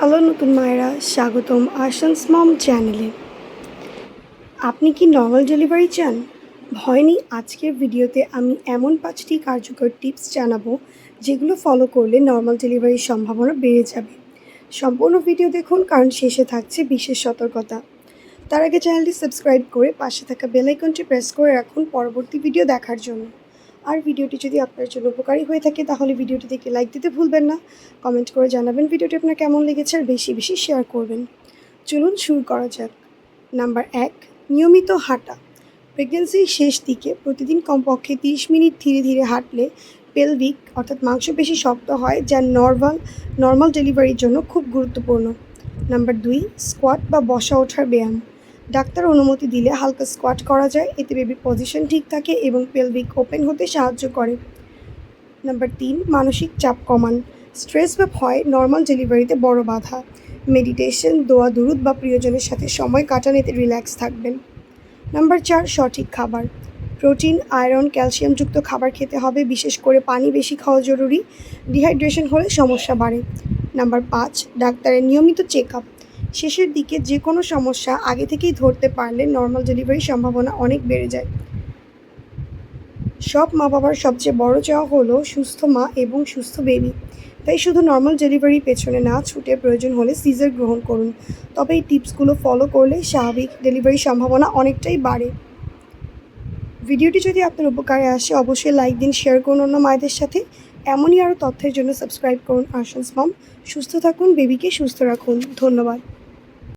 Hello নতুন মায়েরা, স্বাগতম আশান্স মম চ্যানেলে। আপনি কি নর্মাল ডেলিভারি চান? ভয় নেই, আজকের ভিডিওতে আমি এমন পাঁচটি কার্যকর টিপস জানাব, যেগুলো ফলো করলে নর্মাল ডেলিভারির সম্ভাবনা বেড়ে যাবে। সম্পূর্ণ ভিডিও দেখুন, কারণ শেষে থাকছে বিশেষ সতর্কতা। তার আগে চ্যানেলটি সাবস্ক্রাইব করে পাশে থাকা বেল আইকনটি প্রেস করে রাখুন পরবর্তী ভিডিও দেখার জন্য। আর ভিডিওটি যদি আপনার জন্য উপকারী হয়ে থাকে, তাহলে ভিডিওটি দেখে লাইক দিতে ভুলবেন না। কমেন্ট করে জানাবেন ভিডিওটি আপনার কেমন লেগেছে আর বেশি বেশি শেয়ার করবেন। চলুন শুরু করা যাক। নাম্বার এক, নিয়মিত হাঁটা। প্রেগনেন্সির শেষ দিকে প্রতিদিন কমপক্ষে তিরিশ মিনিট ধীরে ধীরে হাঁটলে পেলভিক অর্থাৎ মাংসপেশি শক্ত হয়, যা নর্মাল নর্মাল ডেলিভারির জন্য খুব গুরুত্বপূর্ণ। নাম্বার দুই স্কোয়াট বা বসা ওঠার ব্যায়াম। ডাক্তার অনুমতি দিলে হালকা স্কোয়াট করা যায়, এতে বেবির পজিশন ঠিক থাকে এবং পেলভিক ওপেন হতে সাহায্য করে। নাম্বার তিন, মানসিক চাপ কমান। স্ট্রেস বা ভয়, নর্মাল ডেলিভারিতে বড় বাধা। মেডিটেশন, দোয়া, দুরুদ বা প্রিয়জনের সাথে সময় কাটান এতে রিল্যাক্স থাকবেন। নাম্বার চার, সঠিক খাবার। প্রোটিন, আয়রন, ক্যালসিয়ামযুক্ত খাবার খেতে হবে, বিশেষ করে পানি বেশি খাওয়া জরুরি। ডিহাইড্রেশন হলে সমস্যা বাড়ে। নাম্বার পাঁচ, ডাক্তারের নিয়মিত চেক আপ শেষের দিকে যে কোনো সমস্যা আগে থেকেই ধরতে পারলে নর্মাল ডেলিভারির সম্ভাবনা অনেক বেড়ে যায়। সব মা বাবার সবচেয়ে বড় চাওয়া হলো সুস্থ মা এবং সুস্থ বেবি তাই শুধু নর্মাল ডেলিভারির পেছনে না ছুটে প্রয়োজন হলে সিজার গ্রহণ করুন। তবে এই টিপসগুলো ফলো করলে স্বাভাবিক ডেলিভারির সম্ভাবনা অনেকটাই বাড়ে। ভিডিওটি যদি আপনার উপকারে আসে, অবশ্যই লাইক দিন শেয়ার করুন অন্য মায়েদের সাথে। এমনই আরও তথ্যের জন্য সাবস্ক্রাইব করুন আর্শান্স মম সুস্থ থাকুন বেবিকে সুস্থ রাখুন। ধন্যবাদ।